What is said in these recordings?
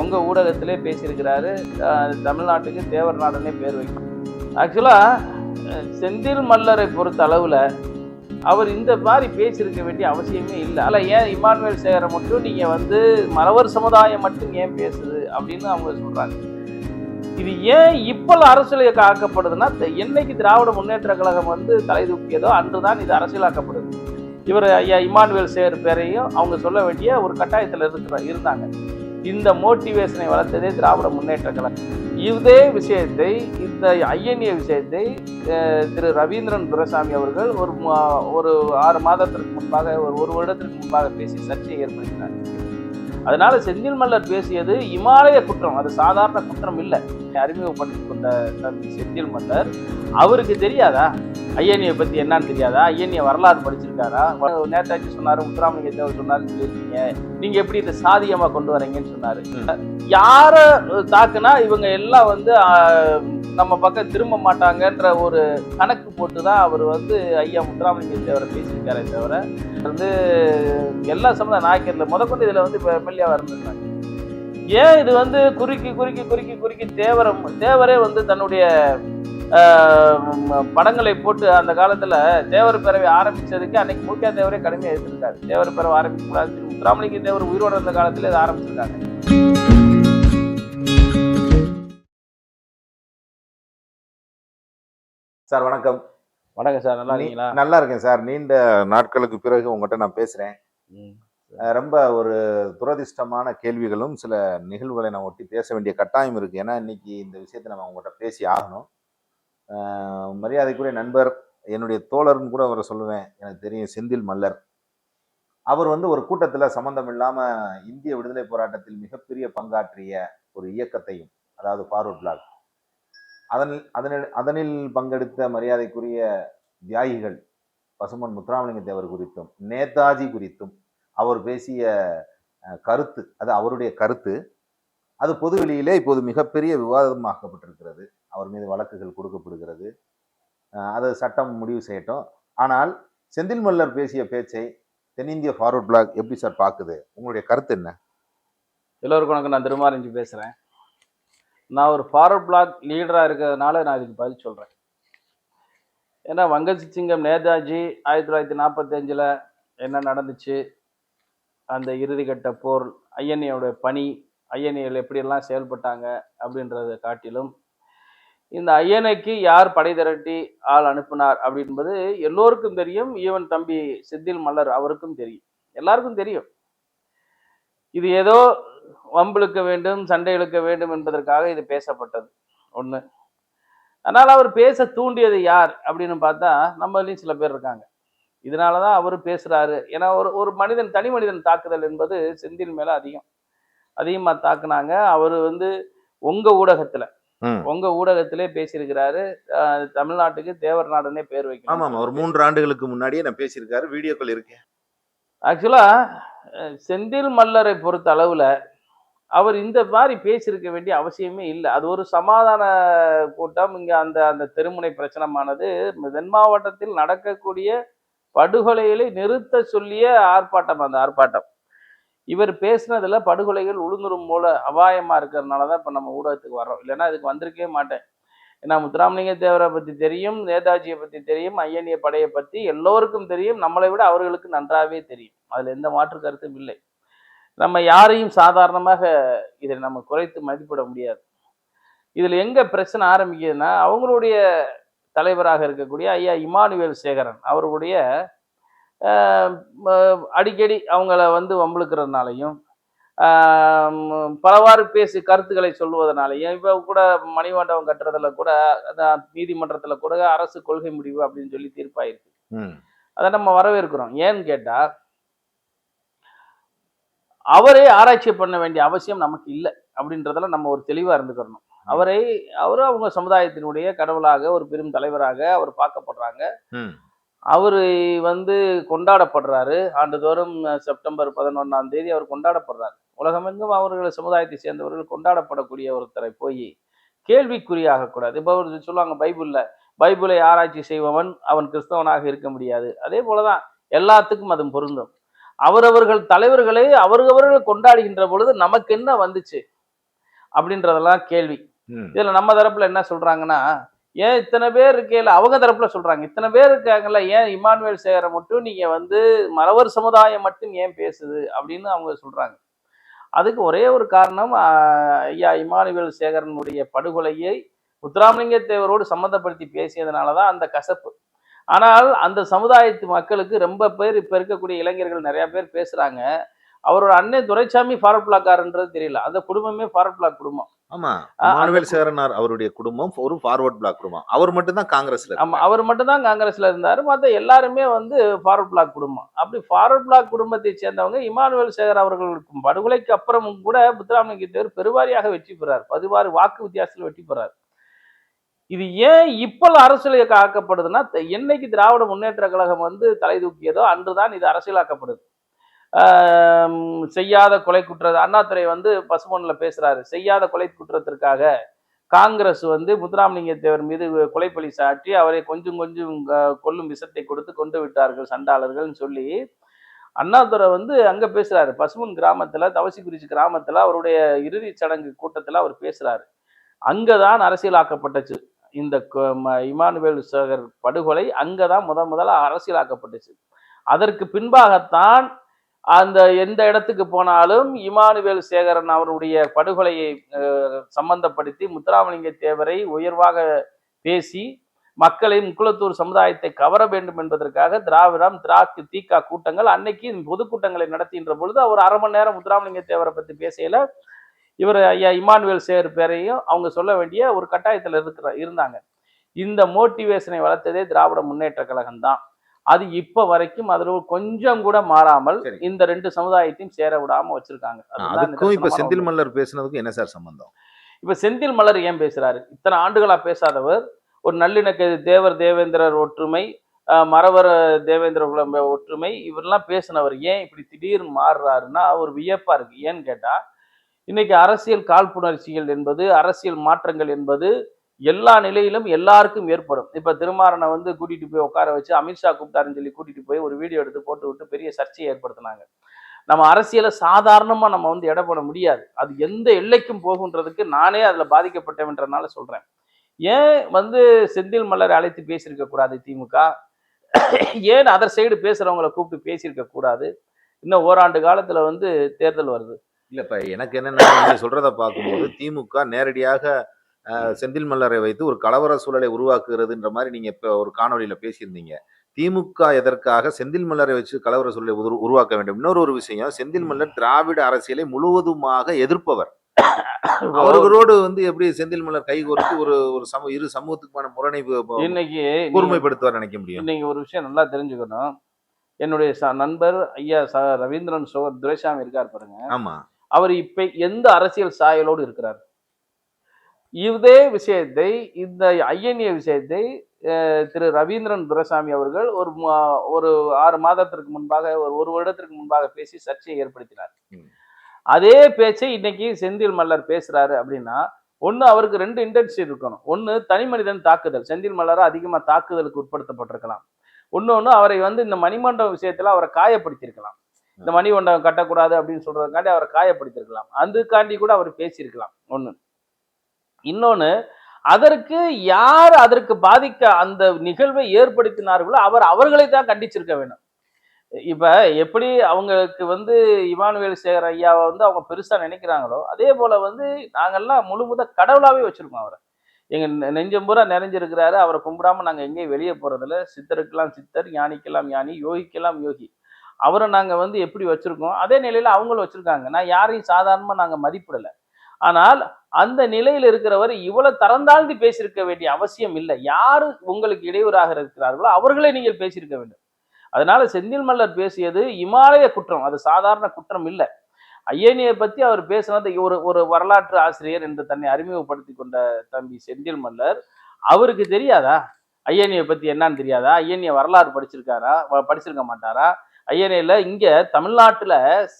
உங்கள் ஊடகத்திலே பேசியிருக்கிறாரு தமிழ்நாட்டுக்கு தேவர் நாடுன்னே பேர் வைக்கும் ஆக்சுவலாக செந்தில் மல்லரை பொறுத்த அளவில் அவர் இந்த மாதிரி பேசியிருக்க வேண்டிய அவசியமே இல்லை. அல்ல ஏன் இமானுவேல் சேகரை மட்டும் நீங்கள் வந்து மறவர் சமுதாயம் மட்டும் ஏன் பேசுது அப்படின்னு அவங்க சொல்கிறாங்க இது ஏன் இப்போ அரசியல் ஆக்கப்படுதுன்னா த- என்னைக்கு திராவிட முன்னேற்ற கழகம் வந்து தலை தூக்கியதோ அன்று தான் இது அரசியலாக்கப்படுது. இவர் ஐயா இமானுவேல் சேகர் பேரையும் அவங்க சொல்ல வேண்டிய ஒரு கட்டாயத்தில் இருக்கிற இருந்தாங்க. இந்த மோட்டிவேஷனை வளர்த்ததே திராவிட முன்னேற்ற கழகம். இதே விஷயத்தை இந்த ஐஎன்ஏ விஷயத்தை திரு ரவீந்திரன் துரைசாமி அவர்கள் ஒரு ஒரு ஆறு மாதத்திற்கு முன்பாக ஒரு ஒரு வருடத்திற்கு முன்பாக பேசி சர்ச்சையை ஏற்படுத்தினார். அதனால செந்தில் மல்லர் பேசியது இமாலய குற்றம் அது சாதாரண குற்றம் இல்லை. அறிமுகப்படுத்தி கொண்ட செந்தில் மல்லர் அவருக்கு தெரியாதா? ஐஎன்ஏ பத்தி என்னன்னு தெரியாதா? ஐஎன்ஏ வரலாறு படிச்சிருக்காரா? நேதாஜி சொன்னாரு முத்துராமலிங்க தேவர் சொன்னாருன்னு சொல்லியிருக்கீங்க நீங்க எப்படி இதை சாதியமா கொண்டு வரீங்கன்னு சொன்னாரு. யார தாக்குனா இவங்க எல்லாம் வந்து நம்ம பக்கம் திரும்ப மாட்டாங்கன்ற ஒரு கணக்கு போட்டு தான் அவர் வந்து ஐயா முத்துராமலிங்க தேவரை பேசியிருக்காரே தவிர வந்து எல்லா சமுதாய நாயக்கர்ல முதற்கொண்டு இதுல வந்து இப்போ எம்எல்ஏவா இருந்திருக்காங்க ஏன் இது வந்து குறுக்கி குறுக்கி குறுக்கி குறுக்கி தேவரம்? தேவரே வந்து தன்னுடைய படங்களை போட்டு அந்த காலத்துல தேவர் பேரவை ஆரம்பிச்சதுக்கு அன்னைக்கு மூக்கியா தேவரே கடுமையா எடுத்திருக்காரு தேவர் பேரவை ஆரம்பிக்க கூடாது முத்துராமலிங்க தேவர் உயிரோட இருந்த காலத்துல இதை ஆரம்பிச்சிருக்காங்க. சார் வணக்கம். வணக்கம் சார் நல்லா இருக்கீங்களா? நல்லா இருக்கேன் சார். நீண்ட நாட்களுக்கு பிறகு உங்ககிட்ட நான். அஹ் ரொம்ப ஒரு துரதிர்ஷ்டமான கேள்விகளும் சில நிகழ்வுகளை நான் ஒட்டி பேச வேண்டிய கட்டாயம் இருக்கு. ஏன்னா இன்னைக்கு இந்த விஷயத்தை நம்ம உங்கள்கிட்ட பேசி ஆகணும். மரியாதைக்குரிய நண்பர் என்னுடைய தோழர்னு கூட அவரை சொல்லுவேன். எனக்கு தெரியும் செந்தில் மல்லர். அவர் வந்து ஒரு கூட்டத்தில் சம்மந்தம் இல்லாமல் இந்திய விடுதலை போராட்டத்தில் மிகப்பெரிய பங்காற்றிய ஒரு இயக்கத்தையும் அதாவது ஃபார்வர்ட் பிளாக் அதனில் அதனில் அதனில் பங்கெடுத்த மரியாதைக்குரிய தியாகிகள் பசுமன் முத்துராமலிங்க தேவர் குறித்தும் நேதாஜி குறித்தும் அவர் பேசிய கருத்து அது அவருடைய கருத்து அது பொதுவெளியிலே இப்போது மிகப்பெரிய விவாதமாக்கப்பட்டிருக்கிறது. அவர் மீது வழக்குகள் கொடுக்கப்படுகிறது. அது சட்டம் முடிவு செய்யட்டும். ஆனால் செந்தில் மல்லர் பேசிய பேச்சை தென்னிந்திய ஃபார்வர்ட் பிளாக் எப்படி சார் பார்க்குது? உங்களுடைய கருத்து என்ன? எல்லோருக்கும் வணக்கம். நான் திருமாரஞ்சி பேசுகிறேன் நான் ஒரு ஃபார்வர்ட் பிளாக் லீடராக இருக்கிறதுனால நான் இதுக்கு பதில் சொல்கிறேன் ஏன்னா வங்கசிங்கம் நேதாஜி ஆயிரத்தி தொள்ளாயிரத்தி நாற்பத்தஞ்சில் என்ன நடந்துச்சு? அந்த இறுதிக்கட்ட போர் ஐஎன்ஏயோட பணி ஐஎன்ஏவில் எப்படியெல்லாம் செயல்பட்டாங்க அப்படின்றத காட்டிலும் இந்த ஐயனைக்கு யார் படை திரட்டி ஆள் அனுப்பினார் அப்படின்பது எல்லோருக்கும் தெரியும். ஈவன் தம்பி சித்தில் மல்லர் அவருக்கும் தெரியும். எல்லாருக்கும் தெரியும். இது ஏதோ வம்பிழுக்க வேண்டும் சண்டை இழுக்க வேண்டும் என்பதற்காக இது பேசப்பட்டது. ஒன்று அதனால் அவர் பேச தூண்டியது யார் அப்படின்னு பார்த்தா நம்மளையும் சில பேர் இருக்காங்க. இதனால தான் அவர் பேசுகிறாரு ஏன்னா ஒரு ஒரு மனிதன் தனி மனிதன் தாக்குதல் என்பது செந்தில் மேலே அதிகம். அதிகமாக தாக்குனாங்க. அவர் வந்து உங்கள் ஊடகத்தில் ம். உங்கள் ஊடகத்திலே பேசியிருக்கிறாரு. தமிழ்நாட்டுக்கு தேவர் நாடுன்னே பேர் வைக்கணும். ஆமாம் ஒரு மூன்று ஆண்டுகளுக்கு முன்னாடியே நான் பேசியிருக்காரு வீடியோக்கள் இருக்கு. ஆக்சுவலாக செந்தில் மல்லரை பொறுத்த அளவில் அவர் இந்த மாதிரி பேசியிருக்க வேண்டிய அவசியமே இல்லை. அது ஒரு சமாதான கூட்டம். இங்கே அந்த அந்த தெருமுனை பிரச்சனமானது. தென் மாவட்டத்தில் நடக்கக்கூடிய படுகொலைகளை நிறுத்த சொல்லிய ஆர்ப்பாட்டம் அந்த ஆர்ப்பாட்டம். இவர் பேசுனதுல படுகொலைகள் உளுந்துரும் போல அபாயமா இருக்கிறதுனால தான் இப்போ நம்ம ஊடகத்துக்கு வர்றோம். இல்லைன்னா இதுக்கு வந்திருக்கவே மாட்டேன். ஏன்னா முத்துராமலிங்க தேவரை பற்றி தெரியும் நேதாஜியை பற்றி தெரியும் ஐயனிய படையை பற்றி எல்லோருக்கும் தெரியும். நம்மளை விட அவர்களுக்கு நன்றாகவே தெரியும். அதில் எந்த மாற்று கருத்தும் இல்லை. நம்ம யாரையும் சாதாரணமாக இதை நம்ம குறைத்து மதிப்பிட முடியாது. இதில் எங்கே பிரச்சனை ஆரம்பிக்குதுன்னா அவங்களுடைய தலைவராக இருக்கக்கூடிய ஐயா இமானுவேல் சேகரன் ம- அடிக்கடி அவங்கள வந்து வம்பிழுக்கிறதுனாலையும் ஆஹ், பலவாறு பேசி கருத்துக்களை சொல்லுவதனாலையும் இப்போ கூட மணிமண்டபம் கட்டுறதுல கூட நீதிமன்றத்தில் கூட அரசு கொள்கை முடிவு அப்படின்னு சொல்லி தீர்ப்பாயிருக்கு. அதை நம்ம வரவேற்கிறோம். ஏன்னு கேட்டா அவரே ஆராய்ச்சி பண்ண வேண்டிய அவசியம் நமக்கு இல்லை அப்படின்றதுல நம்ம ஒரு தெளிவா இருந்துக்கிறணும் அவரை அவரு அவங்க சமுதாயத்தினுடைய கடவுளாக ஒரு பெரும் தலைவராக அவர் பார்க்கப்படுறாங்க. அவர் வந்து கொண்டாடப்படுறாரு. ஆண்டுதோறும் செப்டம்பர் பதினொன்றாம் தேதி அவர் கொண்டாடப்படுறாரு. உலகமெங்கும் அவர்கள் சமுதாயத்தை சேர்ந்தவர்கள் கொண்டாடப்படக்கூடிய ஒருத்தரை போய் கேள்விக்குறியாகக்கூடாது இப்போ அவர் சொல்லுவாங்க பைபிளில் பைபிளை ஆராய்ச்சி செய்பவன் அவன் கிறிஸ்தவனாக இருக்க முடியாது. அதே போலதான் எல்லாத்துக்கும் அது பொருந்தும். அவரவர்கள் தலைவர்களை அவரவர்கள் கொண்டாடுகின்ற பொழுது நமக்கு என்ன வந்துச்சு? அப்படின்றதெல்லாம் கேள்வி. இதுல நம்ம தரப்புல என்ன சொல்றாங்கன்னா ஏன் இத்தனை பேர் இருக்கையில அவங்க தரப்புல சொல்றாங்க. இத்தனை பேர் இருக்காங்கல்ல ஏன் இமானுவேல் சேகரை மட்டும் நீங்க வந்து மறவர் சமுதாயம் மட்டும் ஏன் பேசுது அப்படின்னு அவங்க சொல்றாங்க. அதுக்கு ஒரே ஒரு காரணம் ஐயா இமானுவேல் சேகரனுடைய படுகொலையை முத்துராமலிங்க தேவரோடு சம்மந்தப்படுத்தி பேசியதுனால தான் அந்த கசப்பு. ஆனால் அந்த சமுதாயத்து மக்களுக்கு ரொம்ப பேர் இப்ப இருக்கக்கூடிய இளைஞர்கள் நிறைய பேர் பேசுறாங்க. அவரோட அண்ணன் துரைசாமி ஃபாரட் பிளாக்காரன்றது தெரியல. அந்த குடும்பமே ஃபாரட் பிளாக் குடும்பம். ஆமா. மானுவேல் சேரனார் அவருடைய குடும்பம் ஒரு ஃபார்வர்ட் பிளாக் குடும்பம். அவர் மட்டும் தான் காங்கிரஸ்ல ஆமா அவர் மட்டும் தான் காங்கிரஸ்ல இருந்தாரு. மத்த எல்லாருமே வந்து ஃபார்வர்ட் பிளாக் குடும்பம். அப்படி ஃபார்வர்ட் பிளாக் குடும்பத்தை சேர்ந்தவங்க இமானுவேல் சேகர் அவர்களுக்கு படுகொலைக்கு அப்புறமும் கூட முத்துராமலிங்க தேவர் பெருவாரியாக வெற்றி பெறார். பதிவாறு வாக்கு வித்தியாசத்தில் வெற்றி பெறார். இது ஏன் இப்போ அரசியல் ஆக்கப்படுதுன்னா த- என்னைக்கு திராவிட முன்னேற்ற கழகம் வந்து தலை தூக்கியதோ அன்றுதான் இது அரசியலாக்கப்படுது. செய்யாத கொலை குற்ற அண்ணாதுரை வந்து பசுமொன்ல பேசுகிறாரு செய்யாத கொலை குற்றத்திற்காக காங்கிரஸ் வந்து முத்துராமலிங்க தேவர் மீது கொலைப்பழி சாட்டி அவரை கொஞ்சம் கொஞ்சம் கொல்லும் விஷத்தை கொடுத்து கொண்டு விட்டார்கள் சண்டாளர்கள்னு சொல்லி அண்ணாதுரை வந்து அங்கே பேசுகிறாரு பசுமன் கிராமத்தில் தவசிக்குறிச்சி கிராமத்தில் அவருடைய இறுதிச் சடங்கு கூட்டத்தில் அவர் பேசுகிறாரு அங்கே தான் அரசியலாக்கப்பட்டுச்சு இந்த கொ- ம- இமானுவேல் சேகர் படுகொலை அங்கதான் முத முதல்ல அரசியலாக்கப்பட்டுச்சு அதற்கு பின்பாகத்தான் அந்த எந்த இடத்துக்கு போனாலும் இமானுவேல் சேகரன் அவருடைய படுகொலையை சம்பந்தப்படுத்தி முத்துராமலிங்க தேவரை உயர்வாக பேசி மக்களை முக்குளத்தூர் சமுதாயத்தை கவர வேண்டும் என்பதற்காக திராவிடம் திராக்கு தீகா கூட்டங்கள் அன்னைக்கு பொதுக்கூட்டங்களை நடத்துகின்ற பொழுது அவர் அரை மணி நேரம் முத்துராமலிங்க தேவரை பற்றி பேசையில இவர் ஐயா இமானுவேல் சேகர் பேரையும் அவங்க சொல்ல வேண்டிய ஒரு கட்டாயத்தில் இருக்கிற இருந்தாங்க. இந்த மோட்டிவேஷனை வளர்த்ததே திராவிட முன்னேற்ற கழகம் தான் அது இப்ப வரைக்கும் அதுல கொஞ்சம் கூட மாறாமல். இந்த ரெண்டு சமுதாயத்தையும் சேர விடாம வச்சிருக்காங்க அதுக்கும் இப்ப செந்தில். மல்லர் பேசுனதுக்கும் என்ன சார் சம்பந்தம் இப்ப செந்தில் மலர் ஏன் பேசுறாரு இத்தனை ஆண்டுகளா பேசாதவர் ஒரு நல்லிணக்க தேவர் தேவேந்திரர் ஒற்றுமை ஆஹ் மறவர் தேவேந்திர குலம் ஒற்றுமை இவரெல்லாம் பேசினவர் ஏன் இப்படி திடீர்னு மாறுறாருன்னா ஒரு வியப்பா இருக்கு ஏன்னு கேட்டா இன்னைக்கு அரசியல் காழ்ப்புணர்ச்சிகள் என்பது அரசியல் மாற்றங்கள் என்பது எல்லா நிலையிலும் எல்லாருக்கும் ஏற்படும். இப்போ திருமாறனை வந்து கூட்டிட்டு போய் உட்கார வச்சு அமித்ஷா கூப்பிட்டாருன்னு சொல்லி கூட்டிட்டு போய் ஒரு வீடியோ எடுத்து போட்டு விட்டு பெரிய சர்ச்சையை ஏற்படுத்தினாங்க. நம்ம அரசியலை சாதாரணமாக நம்ம வந்து எடை போட முடியாது. அது எந்த எல்லைக்கும் போகுன்றதுக்கு நானே அதில் பாதிக்கப்பட்டவன்றனால சொல்கிறேன் ஏன் வந்து செந்தில் மலர் அழைத்து பேசியிருக்க கூடாது திமுக? ஏன் அதர் சைடு பேசுகிறவங்களை கூப்பிட்டு பேசியிருக்க கூடாது? இன்னும் ஓராண்டு காலத்தில் வந்து தேர்தல் வருது. இல்லை இப்போ எனக்கு என்னென்ன சொல்கிறத பார்க்கும்போது திமுக நேரடியாக செந்தில் மல்லரை வைத்து ஒரு கலவர சூழலை உருவாக்குகிறதுன்ற மாதிரி நீங்க இப்ப ஒரு காணொளியில பேசியிருந்தீங்க. திமுக எதற்காக செந்தில் மல்லரை வச்சு கலவர சூழலை உரு- உருவாக்க வேண்டும்? இன்னொரு ஒரு விஷயம் செந்தில் மல்லர் திராவிட அரசியலை முழுவதுமாக எதிர்ப்பவர். அவர்களோடு வந்து எப்படி செந்தில் மல்லர் கை கோர்த்து ஒரு ஒரு சமூக இரு சமூகத்துக்குமான முரணை இன்னைக்கு நீங்க- கூர்மைப்படுத்துவார் நினைக்க முடியும்? இன்னைக்கு ஒரு விஷயம் நல்லா தெரிஞ்சுக்கணும். என்னுடைய ச- நண்பர் ஐயா ச ரவீந்திரன் சோ துரைசாமி இருக்கார் பாருங்க. ஆமா. அவர் இப்ப எந்த அரசியல் சாயலோடு இருக்கிறார்? இதே விஷயத்தை இந்த ஐஎன்ஏ விஷயத்தை திரு ரவீந்திரன் துரைசாமி அவர்கள் ஒரு ஒரு ஆறு மாதத்திற்கு முன்பாக ஒரு ஒரு வருடத்திற்கு முன்பாக பேசி சர்ச்சையை ஏற்படுத்தினார். அதே பேச்சை இன்னைக்கு செந்தில் மல்லர் பேசுறாரு அப்படின்னா ஒண்ணு அவருக்கு ரெண்டு இன்டென்சிட்டி இருக்கணும். ஒண்ணு தனி மனிதன் தாக்குதல் செந்தில் மல்லரை அதிகமா தாக்குதலுக்கு உட்படுத்தப்பட்டிருக்கலாம். இன்னொன்னு அவரை வந்து இந்த மணிமண்டபம் விஷயத்துல அவரை காயப்படுத்தியிருக்கலாம். இந்த மணிமண்டபம் கட்டக்கூடாது அப்படின்னு சொல்றதுக்காண்டி அவரை காயப்படுத்தியிருக்கலாம். அதுக்காண்டி கூட அவர் பேசியிருக்கலாம். ஒண்ணு. இன்னொன்று அதற்கு யார் அதற்கு பாதிக்க அந்த நிகழ்வை ஏற்படுத்தினார்களோ அவர் அவர்களை தான் கண்டிச்சிருக்க வேண்டும். இப்ப எப்படி அவங்களுக்கு வந்து இமானுவேல் சேகர் ஐயாவை வந்து அவங்க பெருசா நினைக்கிறாங்களோ அதே போல வந்து நாங்கெல்லாம் முழு முத கடவுளாவே வச்சிருக்கோம் அவரை. எங்க நெஞ்சம் பூரா நிறைஞ்சிருக்கிறாரு அவரை கும்பிடாம நாங்க எங்கேயும் வெளியே போறதில்ல. சித்தருக்கெல்லாம் சித்தர் ஞானிக்கெல்லாம் ஞானி யோகிக்கெல்லாம் யோகி. அவரை நாங்க வந்து எப்படி வச்சிருக்கோம்? அதே நிலையில அவங்களும் வச்சிருக்காங்க. நான் யாரையும் சாதாரணமா நாங்க மதிப்பிடல. ஆனால் அந்த நிலையில் இருக்கிறவர் இவ்வளவு தரந்தாழ்ந்து பேசியிருக்க வேண்டிய அவசியம் இல்லை. யாரு உங்களுக்கு இடையூறாக இருக்கிறார்களோ அவர்களே நீங்கள் பேசியிருக்க வேண்டும். அதனால செந்தில் மல்லர் பேசியது இமாலய குற்றம். அது சாதாரண குற்றம் இல்லை. ஐயனியை பத்தி அவர் பேசினது ஒரு ஒரு வரலாற்று ஆசிரியர் என்று தன்னை அறிமுகப்படுத்தி கொண்ட தம்பி செந்தில் மல்லர். அவருக்கு தெரியாதா? ஐயனியை பத்தி என்னன்னு தெரியாதா? ஐயனிய வரலாறு படிச்சிருக்காரா? படிச்சிருக்க மாட்டாரா? ஐயனியில இங்க தமிழ்நாட்டுல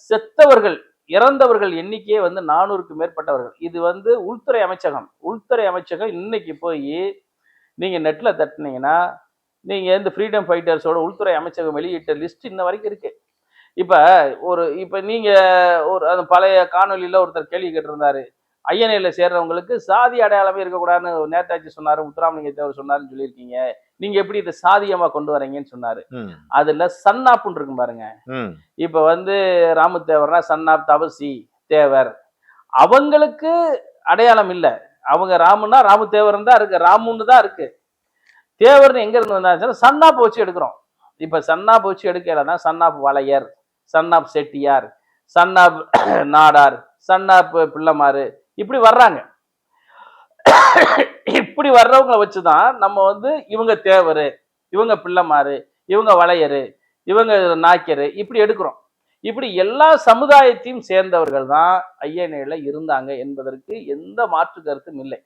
செத்தவர்கள் இறந்தவர்கள் எண்ணிக்கையே வந்து நானூறுக்கு மேற்பட்டவர்கள். இது வந்து உள்துறை அமைச்சகம். உள்துறை அமைச்சகம் இன்னைக்கு போய் நீங்கள் நெட்டில் தட்டினீங்கன்னா நீங்கள் இந்த ஃப்ரீடம் ஃபைட்டர்ஸோட உள்துறை அமைச்சகம் வெளியிட்ட லிஸ்ட் இன்ன வரைக்கும் இருக்கு. இப்போ ஒரு இப்போ நீங்கள் ஒரு அந்த பழைய காணொலியில் ஒருத்தர் கேள்வி கேட்டிருந்தாரு. ஐயனையில் சேர்றவங்களுக்கு சாதி அடையாளமே இருக்கக்கூடாதுன்னு நேதாஜி சொன்னார் முத்துராமலிங்க தேவர் சொன்னாருன்னு சொல்லியிருக்கீங்க. நீங்க எப்படி இதை சாதியமா கொண்டு வரீங்கன்னு சொன்னாரு. அதுல சன்னாப்புன்னு இருக்கும் பாருங்க. இப்ப வந்து ராமதேவர்னா சன்னாப் தபசி தேவர். அவங்களுக்கு அடையாளம் இல்லை. அவங்க ராமுன்னா ராமதேவர்னு தான் இருக்கு. ராமுன்னு தான் இருக்கு. தேவர்னு எங்க இருந்து வந்தாச்சுன்னா சன்னாப் வச்சு எடுக்கிறோம். இப்ப சன்னாப் வச்சு எடுக்கலன்னா சன்னாப் வளையர் சன்னாப் செட்டியார் சன்னாப் நாடார் சன்னாப் பிள்ளைமாரு இப்படி வர்றாங்க. இப்படி வர்றவங்கள வச்சுதான் நம்ம வந்து இவங்க தேவர் இவங்க பிள்ளைமாரு இவங்க வளையரு இவங்க நாய்க்கரு இப்படி எடுக்கிறோம். இப்படி எல்லா சமுதாயத்தையும் சேர்ந்தவர்கள் தான் ஐஎன்ஏல இருந்தாங்க என்பதற்கு எந்த மாற்று கருத்தும் இல்லை.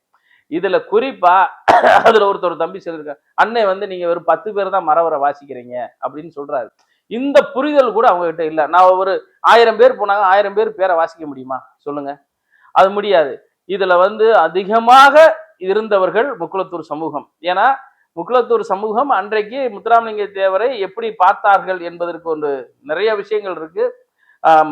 இதுல குறிப்பா அதுல ஒருத்தர் தம்பி சொல்லியிருக்காங்க அன்னை வந்து நீங்க வெறும் பத்து பேர் தான் மரவரை வாசிக்கிறீங்க அப்படின்னு சொல்றாரு. இந்த புரிதல் கூட அவங்க கிட்ட இல்லை. நான் ஒரு ஆயிரம் பேர் போனாங்க ஆயிரம் பேர் பேரை வாசிக்க முடியுமா? சொல்லுங்க. அது முடியாது. இதுல வந்து அதிகமாக இருந்தவர்கள் முக்குளத்தூர் சமூகம். ஏன்னா முக்குளத்தூர் சமூகம் அன்றைக்கு முத்துராமலிங்க தேவரை எப்படி பார்த்தார்கள் என்பதற்கு ஒன்று நிறைய விஷயங்கள் இருக்கு.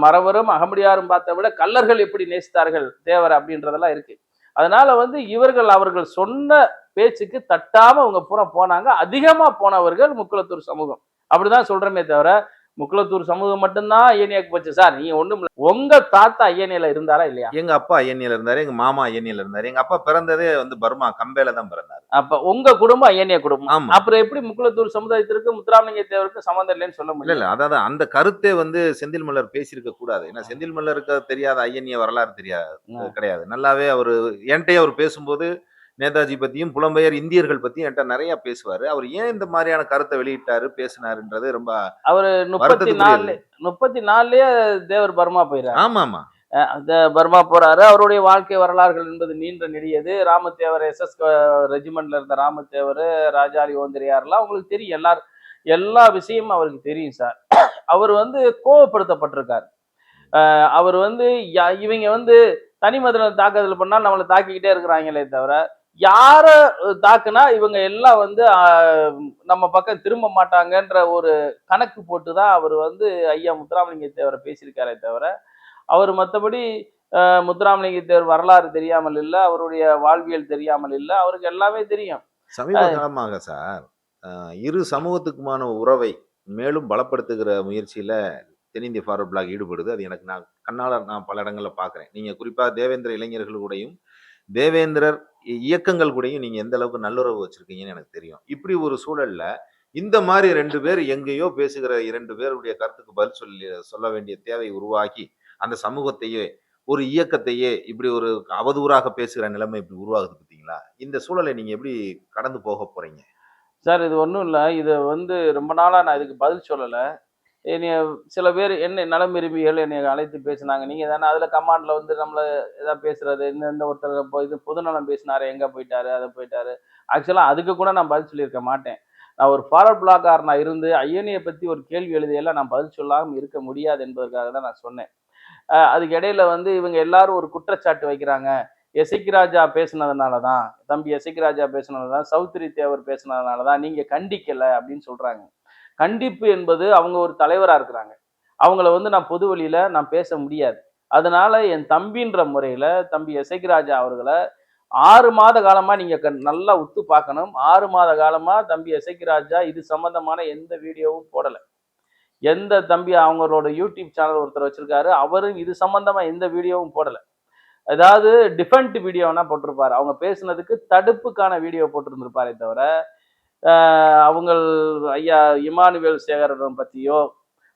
மறவரும் அகமுடியாரும் பார்த்த விட கல்லர்கள் எப்படி நேசித்தார்கள் தேவர் அப்படின்றதெல்லாம் இருக்கு. அதனால வந்து இவர்கள் அவர்கள் சொன்ன பேச்சுக்கு தட்டாம அவங்க பூரா போனாங்க. அதிகமா போனவர்கள் முக்குளத்தூர் சமூகம். அப்படிதான் சொல்றமே தவிர முக்குளத்தூர் சமூகம் மட்டும்தான் ஐயனியாக்கு போச்சு சார். நீங்க ஒண்ணும் இல்ல. உங்க தாத்தா ஐயனியில இருந்தாரா இல்லையா? எங்க அப்பா ஐஎன்ஏல இருந்தாரு எங்க மாமா ஐஎன்ஏல இருந்தாரு. எங்க அப்பா பிறந்ததே வந்து பர்மா கம்பேல தான் பிறந்தாரு. அப்ப உங்க குடும்பம் ஐயனிய குடும்பம். ஆமா. அப்புறம் எப்படி முக்குளத்தூர் சமுதாயத்திற்கு முத்துராமலிங்க தேவருக்கு சம்மந்தம் இல்லைன்னு சொல்ல முடியல இல்ல அதாவது அந்த கருத்தே வந்து செந்தில் மல்லர் பேசியிருக்க கூடாது. ஏன்னா செந்தில் மல்லருக்கு தெரியாத ஐஎன்ஏ வரலாறு தெரியாது. கிடையாது. நல்லாவே அவரு என்கிட்டயே அவர் பேசும்போது நேதாஜி பத்தியும் புலம்பெயர் இந்தியர்கள் பத்தியும் என்கிட்ட நிறைய பேசுவாரு. அவர் ஏன் இந்த மாதிரியான கருத்தை வெளியிட்டாரு பேசினாருன்றது ரொம்ப அவரு முப்பத்தி. நாலு முப்பத்தி நாலுலயே தேவர் பர்மா போயிறாரு. ஆமா ஆமா பர்மா போறாரு. அவருடைய வாழ்க்கை வரலாறுகள் என்பது நீண்ட நெடியது. ராமதேவர் எஸ்எஸ் ரெஜிமெண்ட்ல இருந்த ராமதேவர் ராஜாலி ஓந்திரியார்லாம் உங்களுக்கு தெரியும். எல்லார் எல்லா விஷயமும் அவருக்கு தெரியும் சார். அவர் வந்து கோவப்படுத்தப்பட்டிருக்கார். அவர் வந்து இவங்க வந்து தனி மதுரை தாக்குதல் பண்ணா நம்மளை தாக்கிக்கிட்டே இருக்கிறாங்களே தவிர யார தாக்குனா இவங்க எல்லாம் வந்து நம்ம பக்கம் திரும்ப மாட்டாங்கன்ற ஒரு கணக்கு போட்டு தான் அவர் வந்து ஐயா முத்துராமலிங்க தேவரை பேசியிருக்காரே தவிர அவர் மற்றபடி முத்துராமலிங்க தேவர் வரலாறு தெரியாமல் இல்லை அவருடைய வாழ்வியல் தெரியாமல் இல்லை அவருக்கு எல்லாமே தெரியும். சமீப காலமாக சார் இரு சமூகத்துக்குமான உறவை மேலும் பலப்படுத்துகிற முயற்சியில தென்னிந்திய ஃபார்வர்ட் பிளாக் ஈடுபடுது. அது எனக்கு நான் கண்ணால நான் பல இடங்கள்ல பார்க்குறேன் நீங்க குறிப்பா தேவேந்திர இளைஞர்கள் கூடயும் தேவேந்திரர் இயக்கங்கள் கூடயும் நீங்க எந்த அளவுக்கு நல்லுறவு வச்சிருக்கீங்கன்னு எனக்கு தெரியும். இப்படி ஒரு சூழல்ல இந்த மாதிரி ரெண்டு பேர் எங்கேயோ பேசுகிற இரண்டு பேருடைய கருத்துக்கு பதில் சொல்லி சொல்ல வேண்டிய தேவை உருவாக்கி அந்த சமூகத்தையே ஒரு இயக்கத்தையே இப்படி ஒரு அவதூறாக பேசுகிற நிலைமை இப்படி உருவாகுது பார்த்தீங்களா இந்த சூழலை நீங்க எப்படி கடந்து போக போறீங்க? சார் இது ஒன்றும் இல்லை. இதை வந்து ரொம்ப நாளாக நான் இதுக்கு பதில் சொல்லலை. என்னை சில பேர் என்ன நலம் விரும்பிகள் என்னை அழைத்து பேசினாங்க. நீங்கள் தானே அதில் கமாண்டில் வந்து நம்மளை எதாவது பேசுறது இந்த இந்த ஒருத்தர் இப்போ இது பொதுநலம் பேசினாரு எங்கே போயிட்டாரு அதை போயிட்டாரு. ஆக்சுவலாக அதுக்கு கூட நான் பதில் சொல்லியிருக்க மாட்டேன். நான் ஒரு ஃபார்வர்ட் பிளாக்கார் நான் இருந்து ஐயனியை பற்றி ஒரு கேள்வி எழுதியெல்லாம் நான் பதில் சொல்லாமல் இருக்க முடியாது என்பதற்காக தான் நான் சொன்னேன். அதுக்கு இடையில வந்து இவங்க எல்லாரும் ஒரு குற்றச்சாட்டு வைக்கிறாங்க. எசைக்கு ராஜா பேசுனதுனால தான் தம்பி எசைக்கு ராஜா தான் சௌத்ரி தேவர் பேசுனதுனால தான் நீங்கள் கண்டிக்கலை அப்படின்னு சொல்கிறாங்க கண்டிப்பு என்பது அவங்க ஒரு தலைவராக இருக்கிறாங்க. அவங்கள வந்து நான் பொது வழியில் நான் பேச முடியாது. அதனால என் தம்பின்ற முறையில் தம்பி எசைக்கிராஜா அவர்களை ஆறு மாத காலமாக நீங்கள் நல்லா உத்து பார்க்கணும். ஆறு மாத காலமாக தம்பி எசைக்கு ராஜா இது சம்மந்தமான எந்த வீடியோவும் போடலை. எந்த தம்பி அவங்களோட யூடியூப் சேனல் ஒருத்தர் வச்சிருக்காரு அவரும் இது சம்மந்தமாக எந்த வீடியோவும் போடல. அதாவது டிஃபெண்ட் வீடியோனா போட்டிருப்பாரு. அவங்க பேசுனதுக்கு தடுப்புக்கான வீடியோ போட்டிருந்திருப்பாரே தவிர அவங்கள் ஐயா இமானுவேல் சேகரம் பற்றியோ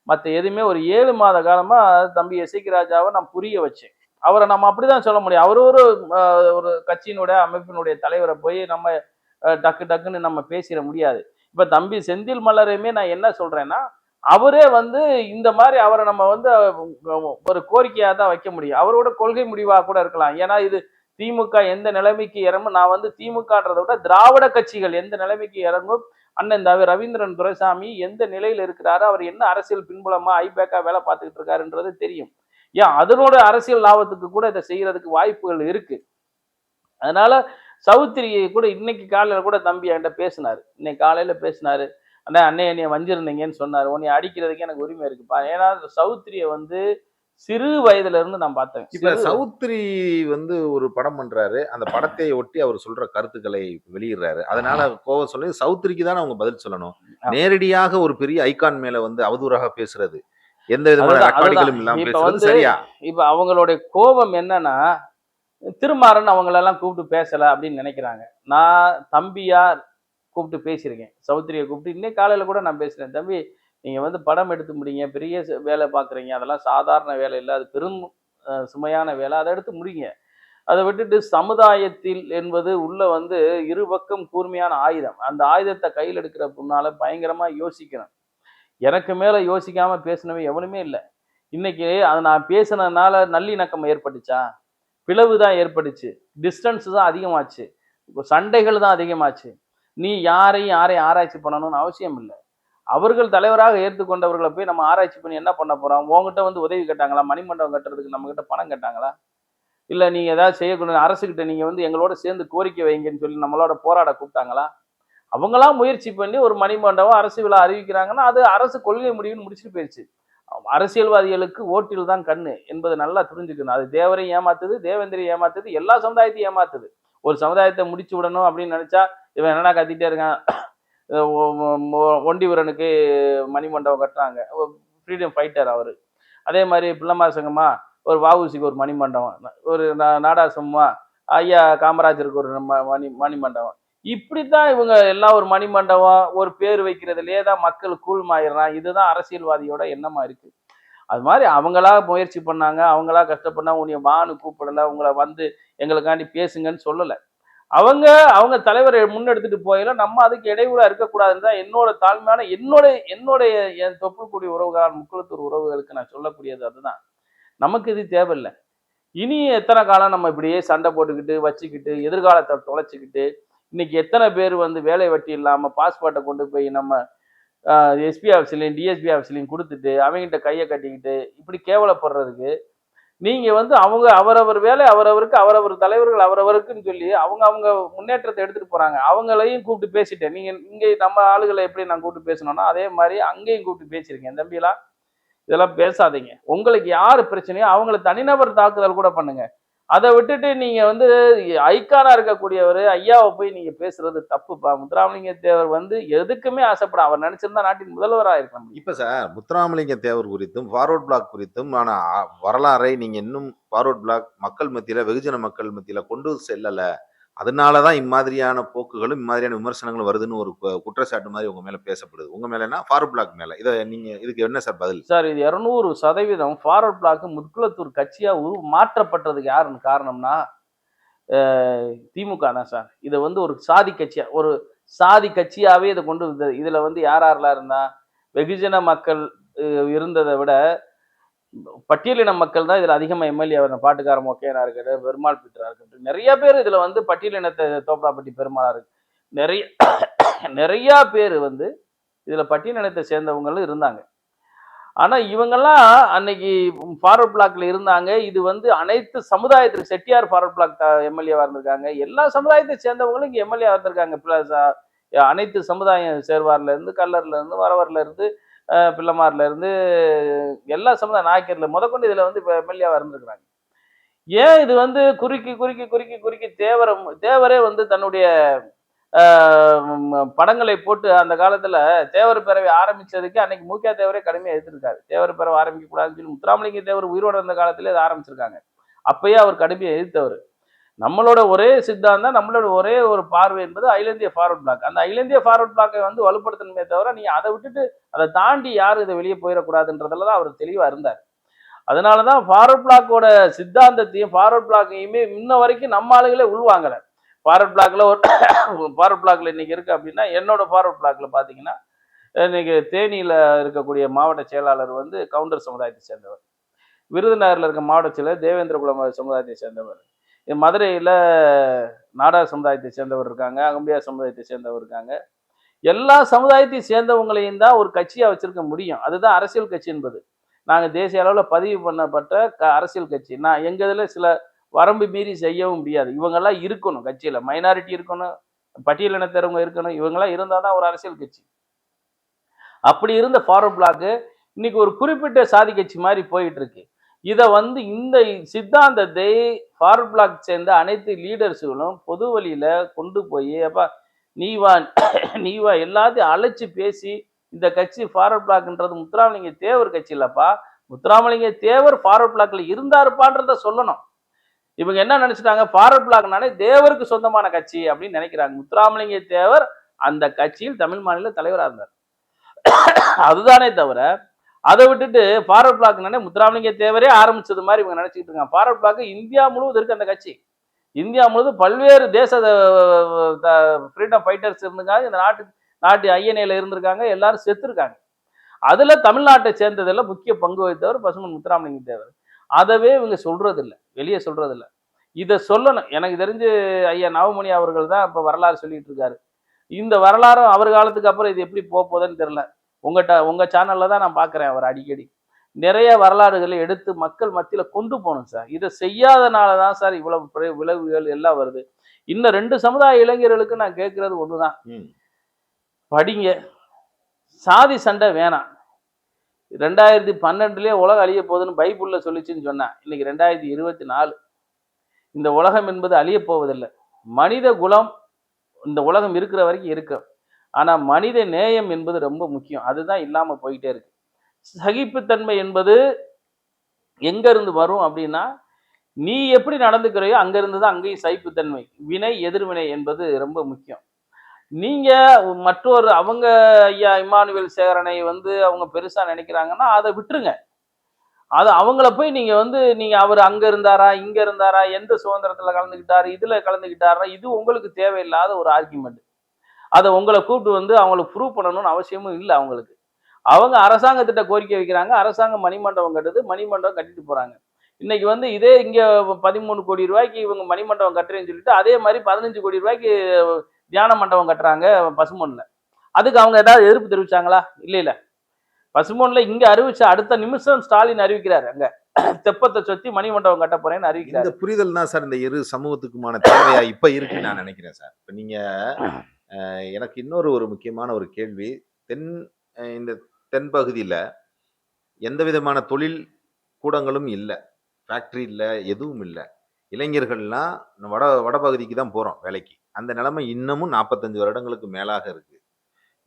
மற்ற எதுவுமே ஒரு ஏழு மாத காலமாக தம்பி எசைக்கு ராஜாவை நான் புரிய வச்சேன். அவரை நம்ம அப்படிதான் சொல்ல முடியும். அவர் ஒரு ஒரு கட்சியினுடைய அமைப்பினுடைய தலைவரை போய் நம்ம டக்கு டக்குன்னு நம்ம பேசிட முடியாது. இப்போ தம்பி செந்தில் மலரையுமே நான் என்ன சொல்கிறேன்னா அவரே வந்து இந்த மாதிரி அவரை நம்ம வந்து ஒரு கோரிக்கையாக தான் வைக்க முடியும். அவரோட கொள்கை முடிவாக கூட இருக்கலாம். ஏன்னா இது திமுக எந்த நிலைமைக்கு இறங்கும்? நான் வந்து திமுகன்றதை விட திராவிட கட்சிகள் எந்த நிலைமைக்கு இறங்கும்? அண்ணன் தவி ரவீந்திரன் துரைசாமி எந்த நிலையில இருக்கிறாரு? அவர் என்ன அரசியல் பின்புலமா ஐபேக்கா வேலை பார்த்துக்கிட்டு இருக்காருன்றது தெரியும். ஏன்? அதனோட அரசியல் லாபத்துக்கு கூட இதை செய்யறதுக்கு வாய்ப்புகள் இருக்கு. அதனால சௌத்ரி கூட இன்னைக்கு காலையில கூட தம்பி என்கிட்ட பேசினாரு. இன்னைக்கு காலையில பேசினாரு. அண்ணா அண்ணே என்னைய வஞ்சிருந்தீங்கன்னு சொன்னார். உன்னை அடிக்கிறதுக்கு எனக்கு உரிமை இருக்குப்பா. ஏன்னா சௌத்ரியை வந்து சிறு வயதுல இருந்து நான் பார்த்தேன். இப்ப சௌத்ரி வந்து ஒரு படம் பண்றாரு. அந்த படத்தை ஒட்டி அவர் சொல்ற கருத்துக்களை வெளியிடுறாரு. அதனால கோவம் சொல்லி சௌத்ரிக்கு தானே அவங்க பதில் சொல்லணும். நேரடியாக ஒரு பெரிய ஐகான் மேல வந்து அவதூறாக பேசுறது. எந்த விதமான ரெக்கார்டுகளும். இல்லாம பேசுறது. சரியா? இப்ப அவங்களுடைய கோபம் என்னன்னா திருமாறன் அவங்களெல்லாம் கூப்பிட்டு பேசல அப்படின்னு நினைக்கிறாங்க. நான் தம்பியா கூப்பிட்டு பேசியிருக்கேன். சௌத்ரியை கூப்பிட்டு இன்னைக்கு காலையில கூட நான் பேசுறேன். தம்பி நீங்கள் வந்து படம் எடுத்து முடிங்க பெரிய வேலை பார்க்குறீங்க அதெல்லாம் சாதாரண வேலை இல்லை அது பெரும் சுமையான வேலை அதை எடுத்து முடிங்க. அதை விட்டுட்டு சமுதாயத்தில் என்பது உள்ளே வந்து இருபக்கம் கூர்மையான ஆயுதம். அந்த ஆயுதத்தை கையில் எடுக்கிற முன்னால பயங்கரமாக யோசிக்கணும். எனக்கு மேலே யோசிக்காமல் பேசினவன் எவனுமே இல்லை. இன்னைக்கு அது நான் பேசுனதுனால நல்லிணக்கம் ஏற்பட்டுச்சா? பிளவு தான் ஏற்பட்டுச்சு. டிஸ்டன்ஸ் தான் அதிகமாச்சு. இப்போ சண்டைகள் தான் அதிகமாச்சு. நீ யாரையும் யாரையும் ஆராய்ச்சி பண்ணணும்னு அவசியம் இல்லை. அவர்கள் தலைவராக ஏற்றுக்கொண்டவர்களை போய் நம்ம ஆராய்ச்சி பண்ணி என்ன பண்ண போறோம்? உங்ககிட்ட வந்து உதவி கேட்டாங்களா? மணிமண்டபம் கட்டுறதுக்கு நம்ம கிட்ட பணம் கேட்டாங்களா? இல்ல நீங்க ஏதாவது செய்யக்கூடிய அரசுகிட்ட நீங்க வந்து எங்களோட சேர்ந்து கோரிக்கை வைங்கன்னு சொல்லி நம்மளோட போராட கூப்பிட்டாங்களா? அவங்களாம் முயற்சி பண்ணி ஒரு மணிமண்டபம் அரசு விழா அறிவிக்கிறாங்கன்னா அது அரசு கொள்கை முடிவுன்னு முடிச்சுட்டு போயிடுச்சு அரசியல்வாதிகளுக்கு ஓட்டில் தான் கண்ணு என்பது நல்லா புரிஞ்சுக்கணும். அது தேவரையும் ஏமாத்துது தேவேந்திரையும் ஏமாத்துது எல்லா சமுதாயத்தையும் ஏமாத்துது. ஒரு சமுதாயத்தை முடிச்சு விடணும் அப்படின்னு நினைச்சா இவன் என்னடா கத்திட்டே இருக்கான்? ஒண்டிவரனுக்கு மணிமண்டபம் கட்டுறாங்க ஃப்ரீடம் ஃபைட்டர் அவர். அதே மாதிரி பிள்ளைமா சங்கமா ஒரு வஉசிக்கு ஒரு மணிமண்டபம். ஒரு நாடாசம்மா ஐயா காமராஜருக்கு ஒரு ம- மணி மணிமண்டபம். இப்படி தான் இவங்க எல்லாம் ஒரு மணிமண்டபம் ஒரு பேர் வைக்கிறதுலே தான் மக்கள் கூழ்மாயிடுறான் இதுதான் அரசியல்வாதியோட எண்ணமா இருக்கு. அது மாதிரி அவங்களா முயற்சி பண்ணாங்க அவங்களா கஷ்டப்பட்டா உன்னை வான்னு கூப்பிடல உங்களை வந்து எங்களுக்காண்டி பேசுங்கன்னு சொல்லலை. அவங்க அவங்க தலைவரை முன்னெடுத்துட்டு போயில நம்ம அதுக்கு இடையூறா இருக்கக்கூடாதுன்னு தான் என்னோட தாழ்மையான என்னோட என்னுடைய என் தொப்புள்குடி உறவுகார் முக்குளத்தூர் உறவுகளுக்கு நான் சொல்லக்கூடியது அதுதான். நமக்கு இது தேவையில்லை. இனி எத்தனை காலம் நம்ம இப்படியே சண்டை போட்டுக்கிட்டு வச்சுக்கிட்டு எதிர்காலத்தை தொலைச்சிக்கிட்டு இன்னைக்கு எத்தனை பேர் வந்து வேலை வெட்டி இல்லாம பாஸ்போர்ட்டை கொண்டு போய் நம்ம எஸ்பி ஆஃபீஸ்லையும் டிஎஸ்பி ஆஃபீஸ்லையும் கொடுத்துட்டு அவங்ககிட்ட கையை கட்டிக்கிட்டு இப்படி கேவலப்படுறதுக்கு நீங்கள் வந்து அவங்க அவரவர் வேலை அவரவருக்கு அவரவர் தலைவர்கள் அவரவருக்குன்னு சொல்லி அவங்க அவங்க முன்னேற்றத்தை எடுத்துகிட்டு போகிறாங்க அவங்களையும் கூப்பிட்டு பேசிட்டேன். நீங்கள் இங்கே நம்ம ஆளுகளை எப்படி நான் கூப்பிட்டு பேசணும்னா அதே மாதிரி அங்கேயும் கூப்பிட்டு பேசியிருக்கேன். தம்பிலாம் இதெல்லாம் பேசாதீங்க. உங்களுக்கு யார் பிரச்சனையோ அவங்கள தனிநபர் தாக்குதல் கூட பண்ணுங்கள் அதை விட்டுட்டு நீங்க வந்து ஐக்கானா இருக்கக்கூடியவர் ஐயாவை போய் நீங்க பேசுறது தப்புப்பா. முத்துராமலிங்க தேவர் வந்து எதுக்குமே ஆசைப்பட அவர் நினைச்சிருந்தா நாட்டின் முதல்வராக இருக்கலாம் இப்ப சார் முத்துராமலிங்க தேவர் குறித்தும் ஃபார்வர்ட் பிளாக் குறித்தும் ஆனா வரலாறை நீங்க இன்னும் ஃபார்வர்ட் பிளாக் மக்கள் மத்தியில வெகுஜன மக்கள் மத்தியில கொண்டு செல்லல. அதனால தான் இம்மாதிரியான போக்குகளும் இம்மாதிரியான விமர்சனங்களும் வருதுன்னு ஒரு கு- குற்றச்சாட்டு மாதிரி உங்கள் மேலே பேசப்படுது. உங்கள் மேலேனா ஃபார்வர்ட் பிளாக் மேலே. இதை நீங்கள் இதுக்கு என்ன சார் பதில்? சார் இது இரநூறு சதவீதம் ஃபார்வர்ட் பிளாக் முற்குளத்தூர் கட்சியாக உரு மாற்றப்பட்டதுக்கு யாருன்னு காரணம்னா திமுக தான் சார். இதை வந்து ஒரு சாதி கட்சியாக ஒரு சாதி கட்சியாகவே இதை கொண்டு வந்தது. வந்து யார் யாரெல்லாம் இருந்தால் வெகுஜன மக்கள் இருந்ததை விட பட்டியலின மக்கள் தான் இதில் அதிகமாக எம்எல்ஏ அவர் பாட்டுக்கார மொக்கையனா இருக்கட்டும் பெருமாள் பீட்டராக இருக்கட்டும் நிறைய பேர் இதில் வந்து பட்டியலினத்தை தோப்பாப்பட்டி பெருமாளாக இருக்கு. நிறைய நிறையா பேர் வந்து இதில் பட்டியலினத்தை சேர்ந்தவங்களும் இருந்தாங்க. ஆனால் இவங்கெல்லாம் அன்னைக்கு ஃபார்வர்ட் பிளாக்ல இருந்தாங்க. இது வந்து அனைத்து சமுதாயத்துக்கு செட்டியார் ஃபார்வர்ட் பிளாக் எம்எல்ஏவாக இருந்திருக்காங்க. எல்லா சமுதாயத்தை சேர்ந்தவங்களும் இங்கே எம்எல்ஏ இருந்திருக்காங்க. பிளஸ் அனைத்து சமுதாயம் சேர்வார்ல இருந்து கல்லர்ல இருந்து வரவர்ல இருந்து பிள்ளைமார்லேருந்து எல்லா சமுதாய நாயக்கரில் முதற்கொண்டு இதில் வந்து இப்போ எம்எல்ஏவாக இருந்திருக்கிறாங்க. ஏன் இது வந்து குறுக்கி குறுக்கி குறுக்கி குறுக்கி தேவரம் தேவரே வந்து தன்னுடைய படங்களை போட்டு அந்த காலத்தில் தேவர் பேரவை ஆரம்பித்ததுக்கு அன்னைக்கு மூக்கியா தேவரே கடுமையாக எதிர்த்திருக்காரு. தேவர் பேரவை ஆரம்பிக்கக்கூடாதுன்னு சொல்லி முத்துராமலிங்க தேவர் உயிரோட இருந்த காலத்திலே இதை ஆரம்பிச்சிருக்காங்க. அப்பயே அவர் கடுமையை எதிர்த்தவர். நம்மளோட ஒரே சித்தாந்தம் நம்மளோட ஒரே ஒரு பார்வை என்பது அகிலந்திய ஃபார்வர்ட் பிளாக் அந்த அகிலந்திய ஃபார்வர்ட் பிளாக்கை வந்து வலுப்படுத்தணுமே தவிர நீ அதை விட்டுட்டு அதை தாண்டி யாரும் இதை வெளியே போயிடக்கூடாதுன்றதுல தான் அவர் தெளிவாக இருந்தார். அதனால தான் ஃபார்வர்ட் பிளாக்கோட சித்தாந்தத்தையும் ஃபார்வர்ட் பிளாக்கையுமே இன்ன வரைக்கும் நம்ம ஆளுகளே உள்வாங்கலை. ஃபார்வர்ட் பிளாக்ல ஒரு ஃபார்வர்ட் பிளாக்ல இன்னைக்கு இருக்கு அப்படின்னா என்னோட ஃபார்வர்ட் பிளாக்ல பார்த்தீங்கன்னா இன்னைக்கு தேனியில் இருக்கக்கூடிய மாவட்ட செயலாளர் வந்து கவுண்டர் சமுதாயத்தை சேர்ந்தவர். விருதுநகரில் இருக்க மாவட்ட செயலர் தேவேந்திரகுலம் சமுதாயத்தை சேர்ந்தவர். மதுரையில் நாடார் சமுதாயத்தை சேர்ந்தவர் இருக்காங்க அகம்பியார் சமுதாயத்தை சேர்ந்தவர் இருக்காங்க. எல்லா சமுதாயத்தையும் சேர்ந்தவங்களையும் தான் ஒரு கட்சியாக வச்சுருக்க முடியும். அதுதான் அரசியல் கட்சி என்பது. நாங்கள் தேசிய அளவில் பதிவு பண்ணப்பட்ட க- அரசியல் கட்சி. நான் எங்கள் இதில் சில வரம்பு மீறி செய்யவும் முடியாது. இவங்கெல்லாம் இருக்கணும் கட்சியில். மைனாரிட்டி இருக்கணும் பட்டியலினத்தரவங்க இருக்கணும் இவங்கெல்லாம் இருந்தால் தான் ஒரு அரசியல் கட்சி. அப்படி இருந்த ஃபார்வர்ட் பிளாக்கு இன்னைக்கு ஒரு குறிப்பிட்ட சாதி கட்சி மாதிரி போயிட்டு இருக்கு. இதை வந்து இந்த சித்தாந்தத்தை ஃபார் பிளாக் சேர்ந்த அனைத்து லீடர்ஸுகளும் பொது வழியில் கொண்டு போய் அப்பா நீ வா நீ வா எல்லாத்தையும் அழைச்சி பேசி இந்த கட்சி ஃபார்வர்ட் பிளாக்ன்றது முத்துராமலிங்க தேவர் கட்சி இல்லைப்பா. முத்துராமலிங்க தேவர் ஃபார்வர்ட் பிளாக்ல இருந்தாருப்பான்றத சொல்லணும். இவங்க என்ன நினைச்சிட்டாங்க? ஃபார்வர்ட் பிளாக்னாலே தேவருக்கு சொந்தமான கட்சி அப்படின்னு நினைக்கிறாங்க. முத்துராமலிங்க தேவர் அந்த கட்சியில் தமிழ் மாநில தலைவராக இருந்தார். அதுதானே தவிர அதை விட்டுட்டு ஃபார்வர்ட் பிளாக்னாலே முத்துராமலிங்க தேவரே ஆரம்பிச்சது மாதிரி இவங்க நினச்சிக்கிட்டு இருக்காங்க. ஃபார்வர்ட் பிளாக் இந்தியா முழுவதும் இருக்குது அந்த கட்சி. இந்தியா முழுவதும் பல்வேறு தேச ஃப்ரீடம் ஃபைட்டர்ஸ் இருந்திருக்காங்க. இந்த நாட்டு நாட்டு ஐஎன்ஏல இருந்திருக்காங்க. எல்லாரும் செத்துருக்காங்க. அதில் தமிழ்நாட்டை சேர்ந்ததில் முக்கிய பங்கு வகித்தவர் பசுமன் முத்துராமலிங்க தேவர் அதவே இவங்க சொல்கிறதில்ல வெளியே சொல்கிறதில்ல இதை சொல்லணும். எனக்கு தெரிஞ்சு ஐயா நவமணி அவர்கள் தான் இப்போ வரலாறு சொல்லிட்டு இருக்காரு. இந்த வரலாறும் அவர் காலத்துக்கு அப்புறம் இது எப்படி போக போகுதுன்னு தெரில உங்கள்கிட்ட உங்க சேனல்ல தான் நான் பார்க்குறேன் அவர் அடிக்கடி. நிறைய வரலாறுகளை எடுத்து மக்கள் மத்தியில கொண்டு போகணும் சார். இதை செய்யாதனால தான் சார் இவ்வளவு விளைவுகள் எல்லாம் வருது. இன்னும் ரெண்டு சமுதாய இளைஞர்களுக்கு நான் கேட்கறது ஒண்ணுதான். ம். படிங்க. சாதி சண்டை வேணாம். ரெண்டாயிரத்தி பன்னெண்டுலேயே உலகம் அழிய போகுதுன்னு பைபிளில் சொல்லிச்சுன்னு சொன்னேன். இன்னைக்கு ரெண்டாயிரத்தி இருபத்தி நாலு. இந்த உலகம் என்பது அழிய போவதில்லை. மனித குலம் இந்த உலகம் இருக்கிற வரைக்கும் இருக்கும் ஆனால் மனித நேயம் என்பது ரொம்ப முக்கியம். அதுதான் இல்லாமல் போயிட்டே இருக்கு. சகிப்புத்தன்மை என்பது எங்கேருந்து வரும் அப்படின்னா நீ எப்படி நடந்துக்கிறையோ அங்கேருந்து தான் அங்கேயும் சகிப்புத்தன்மை வினை எதிர்வினை என்பது ரொம்ப முக்கியம். நீங்கள் மற்றொரு அவங்க ஐயா இமானுவேல் சேகரனை வந்து அவங்க பெருசாக நினைக்கிறாங்கன்னா அதை விட்டுருங்க. அது அவங்கள போய் நீங்கள் வந்து நீங்கள் அவர் அங்கே இருந்தாரா இங்கே இருந்தாரா எந்த சுதந்திரத்தில் கலந்துக்கிட்டாரு இதில் கலந்துக்கிட்டாரா இது உங்களுக்கு தேவையில்லாத ஒரு ஆர்குமெண்ட் அதை உங்களை கூப்பிட்டு வந்து அவங்களுக்கு ப்ரூவ் பண்ணணும்னு அவசியமும் இல்லை அவங்களுக்கு. அவங்க அரசாங்கத்திட்ட கோரிக்கை வைக்கிறாங்க. அரசாங்கம் மணிமண்டபம் கட்டுது. மணிமண்டபம் கட்டிட்டு போறாங்க. இன்னைக்கு வந்து இதே இங்க பதிமூணு கோடி ரூபாய்க்கு இவங்க மணிமண்டபம் கட்டுறேன்னு சொல்லிட்டு அதே மாதிரி பதினஞ்சு கோடி ரூபாய்க்கு தியான மண்டபம் கட்டுறாங்க பசுமொன்ல. அதுக்கு அவங்க ஏதாவது எதிர்ப்பு தெரிவிச்சாங்களா? இல்லை இல்லை. பசுமொன்ல இங்க அறிவிச்ச அடுத்த நிமிஷம் ஸ்டாலின் அறிவிக்கிறாரு அங்க. தெப்பத்தை சுத்தி மணிமண்டபம் கட்ட போறேன்னு அறிவிக்கிறார். இந்த புரிதல் தான் சார் இந்த இரு சமூகத்துக்குமான தேவையா இப்ப இருக்குன்னு நான் நினைக்கிறேன் சார். இப்ப நீங்க எனக்கு இன்னொரு ஒரு முக்கியமான ஒரு கேள்வி. தென் இந்த தென்பகுதியில் எந்த விதமான தொழில் கூடங்களும் இல்லை. ஃபேக்டரி இல்லை எதுவும் இல்லை. இளைஞர்கள்லாம் வட வடபகுதிக்கு தான் போகிறோம் வேலைக்கு. அந்த நிலைமை இன்னமும் நாற்பத்தஞ்சு வருடங்களுக்கு மேலாக இருக்கு.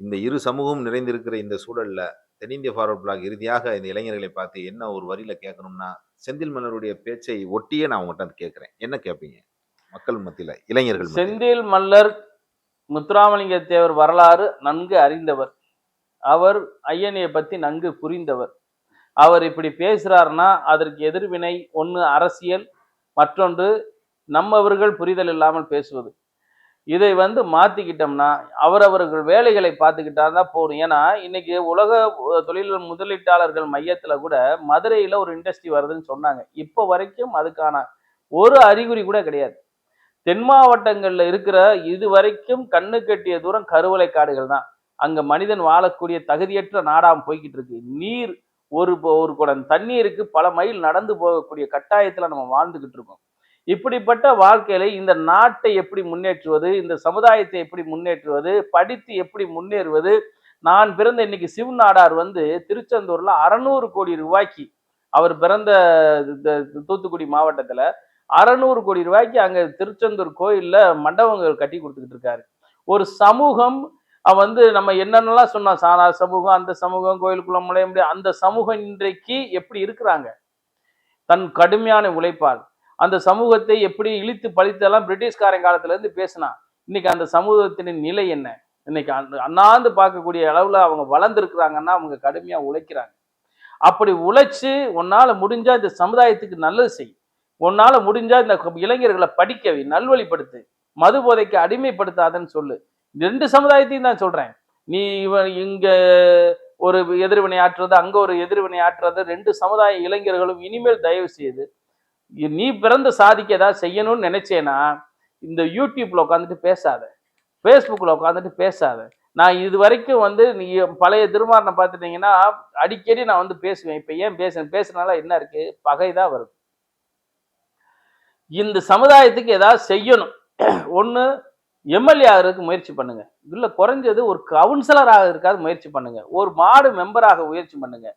இந்த இரு சமூகம் நிறைந்திருக்கிற இந்த சூழல்ல தென்னிந்திய ஃபார்வர்ட் பிளாக் இறுதியாக இந்த இளைஞர்களை பார்த்து என்ன ஒரு வரியில கேட்கணும்னா செந்தில் மன்னருடைய பேச்சை ஒட்டியே நான் உங்கள்கிட்ட வந்து கேட்குறேன். என்ன கேட்பீங்க? மக்கள் மத்தியில இளைஞர்கள் மத்தியில. செந்தில் மல்லர் முத்துராமலிங்க தேவர் வரலாறு நன்கு அறிந்தவர். அவர் ஐயனையை பற்றி நன்கு புரிந்தவர். அவர் இப்படி பேசுகிறாருன்னா அதற்கு எதிர்வினை ஒன்று அரசியல் மற்றொன்று நம்மவர்கள் புரிதல் இல்லாமல் பேசுவது. இதை வந்து மாற்றிக்கிட்டோம்னா அவரவர்கள் வேலைகளை பார்த்துக்கிட்டா தான் போதும். ஏன்னா இன்னைக்கு உலக தொழில் முதலீட்டாளர்கள் மையத்தில் கூட மதுரையில் ஒரு இண்டஸ்ட்ரி வருதுன்னு சொன்னாங்க. இப்போ வரைக்கும் அதுக்கான ஒரு அறிகுறி கூட கிடையாது. தென் மாவட்டங்கள்ல இருக்கிற இது வரைக்கும் கண்ணு கட்டிய தூரம் கருவலை காடுகள் தான். அங்க மனிதன் வாழக்கூடிய தகுதியற்ற நாடாம் போய்கிட்டு இருக்கு. நீர் ஒரு ஒரு குடம் தண்ணீருக்கு பல மைல் நடந்து போகக்கூடிய கட்டாயத்துல நம்ம வாழ்ந்துகிட்டு இருக்கோம். இப்படிப்பட்ட வாழ்க்கையில இந்த நாட்டை எப்படி முன்னேற்றுவது இந்த சமுதாயத்தை எப்படி முன்னேற்றுவது படித்து எப்படி முன்னேறுவது நான் பிறந்த இன்னைக்கு சிவ நாடார் வந்து திருச்செந்தூர்ல அறநூறு கோடி ரூபாய்க்கு அவர் பிறந்த இந்த தூத்துக்குடி மாவட்டத்துல அறநூறு கோடி ரூபாய்க்கு அங்கே திருச்செந்தூர் கோயிலில் மண்டபங்கள் கட்டி கொடுத்துக்கிட்டு இருக்காரு. ஒரு சமூகம் வந்து நம்ம என்னென்னலாம் சொன்னோம் சாரா சமூகம் அந்த சமூகம் கோயிலுக்குள்ள முளைய முடியாது அந்த சமூகம் இன்றைக்கு எப்படி இருக்கிறாங்க? தன் கடுமையான உழைப்பால். அந்த சமூகத்தை எப்படி இழித்து பழித்தெல்லாம் பிரிட்டிஷ்காரன் காலத்துலேருந்து பேசினான் இன்னைக்கு அந்த சமூகத்தின் நிலை என்ன? இன்னைக்கு அண்ணாந்து பார்க்கக்கூடிய அளவில் அவங்க வளர்ந்துருக்குறாங்கன்னா அவங்க கடுமையாக உழைக்கிறாங்க. அப்படி உழைச்சி உன்னால் முடிஞ்சால் இந்த சமுதாயத்துக்கு நல்லது செய்யும் உன்னால முடிஞ்சா இந்த இளைஞர்களை படிக்கவி நல்வழிப்படுத்து மது போதைக்கு அடிமைப்படுத்தாதன்னு சொல்லு. ரெண்டு சமுதாயத்தையும் தான் சொல்றேன். நீ இவன் இங்க ஒரு எதிர்வினை ஆற்றுறது அங்க ஒரு எதிர்வினை ஆற்றுறது ரெண்டு சமுதாய இளைஞர்களும் இனிமேல் தயவு செய்து நீ பிறந்த சாதிக்கு ஏதாவது செய்யணும்னு நினைச்சேனா இந்த யூடியூப்ல உட்காந்துட்டு பேசாத. ஃபேஸ்புக்கில் உட்காந்துட்டு பேசாத. நான் இது வரைக்கும் வந்து நீ பழைய திருமாறனை பார்த்துட்டீங்கன்னா அடிக்கடி நான் வந்து பேசுவேன். இப்போ ஏன் பேசுறேன்? பேசுறதுனால என்ன இருக்கு? பகை தான் வருது. இந்த சமுதாயத்துக்கு ஏதாவது செய்யணும். ஒன்று எம்எல்ஏ ஆகிறதுக்கு முயற்சி பண்ணுங்க. இல்லை குறைஞ்சது ஒரு கவுன்சிலராக இருக்காது முயற்சி பண்ணுங்க. ஒரு மாடு மெம்பராக முயற்சி பண்ணுங்க.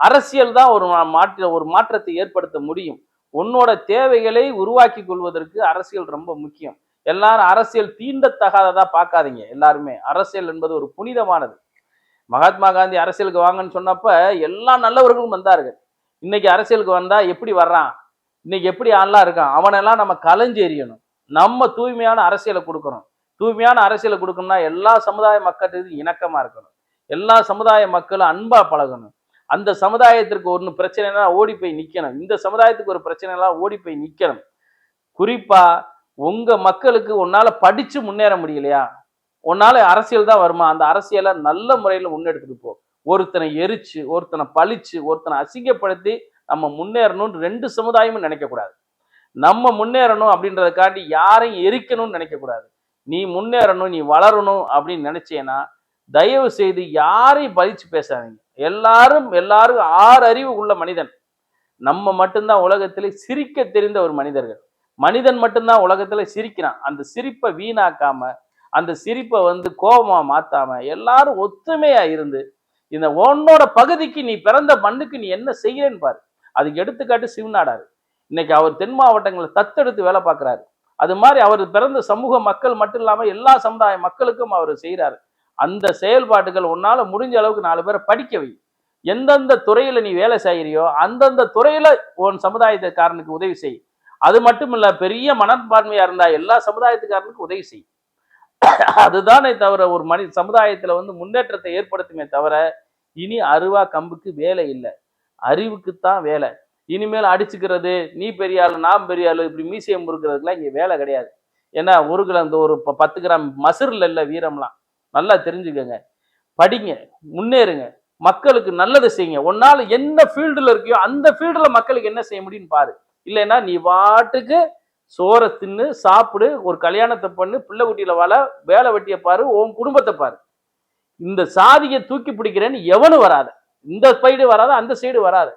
அரசியல் தான் ஒரு மாற்ற ஒரு மாற்றத்தை ஏற்படுத்த முடியும். உன்னோட தேவைகளை உருவாக்கி கொள்வதற்கு அரசியல் ரொம்ப முக்கியம். எல்லாரும் அரசியல் தீண்டத்தகாததா பார்க்காதீங்க எல்லாருமே. அரசியல் என்பது ஒரு புனிதமானது. மகாத்மா காந்தி அரசியலுக்கு வாங்கன்னு சொன்னப்ப எல்லா நல்லவர்களும் வந்தார்கள். இன்னைக்கு அரசியலுக்கு வந்தா எப்படி வர்றான்? இன்னைக்கு எப்படி ஆள்லாம் இருக்கான்? அவனெல்லாம் நம்ம கலைஞ்செறியணும் நம்ம தூய்மையான அரசியலை கொடுக்கணும். தூய்மையான அரசியலை கொடுக்கணும்னா எல்லா சமுதாய மக்களுக்கு இணக்கமா இருக்கணும். எல்லா சமுதாய மக்களும் அன்பாக பழகணும். அந்த சமுதாயத்திற்கு ஒன்று பிரச்சனைனா ஓடி போய் நிற்கணும் இந்த சமுதாயத்துக்கு ஒரு பிரச்சனைலாம் ஓடி போய் நிற்கணும் குறிப்பா உங்க மக்களுக்கு உன்னால படிச்சு முன்னேற முடியலையா? உன்னால அரசியல் தான் வருமா? அந்த அரசியலை நல்ல முறையில் முன்னெடுத்துட்டு போ. ஒருத்தனை எரிச்சு ஒருத்தனை பழிச்சு ஒருத்தனை அசிங்கப்படுத்தி நம்ம முன்னேறணும்னு ரெண்டு சமுதாயமும் நினைக்கக்கூடாது நம்ம முன்னேறணும் அப்படின்றதுக்காண்டி யாரையும் எரிக்கணும்னு நினைக்கக்கூடாது நீ முன்னேறணும் நீ வளரணும் அப்படின்னு நினைச்சேன்னா தயவு செய்து யாரையும் பதிச்சு பேசாதீங்க. எல்லாரும் எல்லாரும் ஆறு அறிவு உள்ள மனிதன். நம்ம மட்டும்தான் உலகத்திலே சிரிக்க தெரிந்த ஒரு மனிதர்கள். மனிதன் மட்டும்தான் உலகத்துல சிரிக்கிறான். அந்த சிரிப்பை வீணாக்காம அந்த சிரிப்பை வந்து கோபமா மாத்தாம எல்லாரும் ஒத்துமையா இருந்து இந்த உன்னோட பகுதிக்கு நீ பிறந்த மண்ணுக்கு நீ என்ன செய்யறேன்னு பாரு. அதுக்கு எடுத்துக்காட்டு சிவநாடார் இன்னைக்கு அவர் தென் மாவட்டங்களை தத்தெடுத்து வேலை பார்க்குறாரு. அது மாதிரி அவர் பிறந்த சமூக மக்கள் மட்டும் இல்லாமல் எல்லா சமுதாய மக்களுக்கும் அவர் செய்கிறாரு அந்த செயல்பாடுகள் உன்னால் முடிஞ்ச அளவுக்கு நாலு பேரை படிக்க வை. எந்தெந்த துறையில் நீ வேலை செய்கிறியோ அந்தந்த துறையில் உன் சமுதாயத்துக்காரனுக்கு உதவி செய். அது மட்டும் இல்லை பெரிய மனப்பான்மையாக இருந்தால் எல்லா சமுதாயத்துக்காரனுக்கும் உதவி செய். அதுதானே தவிர ஒரு மனி சமுதாயத்தில் வந்து முன்னேற்றத்தை ஏற்படுத்துமே தவிர இனி அருவா கம்புக்கு வேலை இல்லை. அறிவுக்குத்தான் வேலை. இனிமேல் அடிச்சுக்கிறது நீ பெரிய ஆளு நான் பெரிய ஆளு இப்படி மீசியம் முறுக்கிறதுக்குலாம் இங்கே வேலை கிடையாது. ஏன்னா ஒரு கிலோ இந்த ஒரு ப- பத்து கிராம் மசுரில் இல்லை வீரம்லாம். நல்லா தெரிஞ்சுக்கோங்க. படிங்க முன்னேறுங்க. மக்களுக்கு நல்லதை செய்யுங்க. உன்னால என்ன ஃபீல்டில் இருக்கியோ அந்த ஃபீல்டில் மக்களுக்கு என்ன செய்ய முடியும்னு பாரு. இல்லைன்னா நீ வாட்டுக்கு சோறை தின்னு சாப்பிடு ஒரு கல்யாணத்தை பண்ணு பிள்ளை குட்டியில் வாழ வேலை வெட்டியை பாரு உன் குடும்பத்தை பாரு. இந்த சாதியை தூக்கி பிடிக்கிறேன்னு எவனும் வராது. இந்த சைடு வராது அந்த சைடு வராது.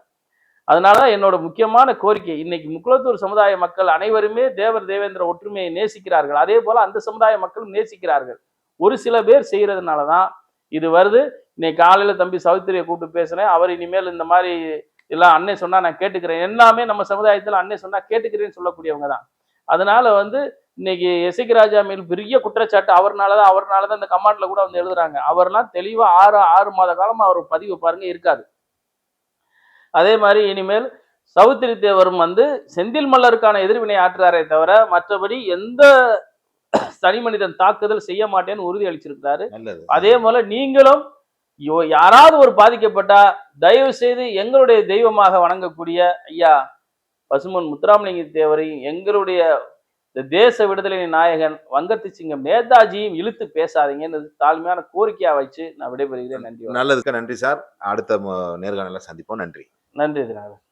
அதனால தான் என்னோட முக்கியமான கோரிக்கை இன்னைக்கு முக்குளத்தூர் சமுதாய மக்கள் அனைவருமே தேவர் தேவேந்திர ஒற்றுமையை நேசிக்கிறார்கள். அதே போல அந்த சமுதாய மக்களும் நேசிக்கிறார்கள். ஒரு சில பேர் செய்கிறதுனால தான் இது வருது. இன்னைக்கு காலையில் தம்பி சௌத்திரியை கூப்பிட்டு பேசுறேன் அவர் இனிமேல் இந்த மாதிரி எல்லாம் அண்ணன் சொன்னா நான் கேட்டுக்கிறேன். எல்லாமே நம்ம சமுதாயத்தில் அன்னை சொன்னா கேட்டுக்கிறேன்னு சொல்லக்கூடியவங்க தான் அதனால வந்து இன்னைக்கு எசைக்கு ராஜா மேல் பெரிய குற்றச்சாட்டு அவர்னாலதான் அவர்னாலதான் இந்த கமாண்ட்ல கூட வந்து எழுதுறாங்க. அவர்லாம் தெளிவா ஆறு ஆறு மாத காலமா அவர் பதிவு பாருங்க இருக்காது. அதே மாதிரி இனிமேல் சவுத்திரி தேவரும் வந்து செந்தில் மல்லருக்கான எதிர்வினை ஆற்றுறாரே தவிர மற்றபடி எந்த தனி மனிதன் தாக்குதல் செய்ய மாட்டேன்னு உறுதி அளிச்சிருக்கிறாரு. அதே போல நீங்களும் யாராவது ஒரு பாதிக்கப்பட்டா தயவு செய்து எங்களுடைய தெய்வமாக வணங்கக்கூடிய ஐயா பசுமன் முத்துராமலிங்க தேவரையும் எங்களுடைய இந்த தேச விடுதலை நாயகன் வங்கத்து சிங்கம் நேதாஜியும் இழுத்து பேசாதீங்கன்னு தாழ்மையான கோரிக்கையா வச்சு நான் விடைபெறுகிறேன். நன்றி. நல்லதுக்கு நன்றி சார். அடுத்த நேர்காணல சந்திப்போம். நன்றி. நன்றி தினாகரன்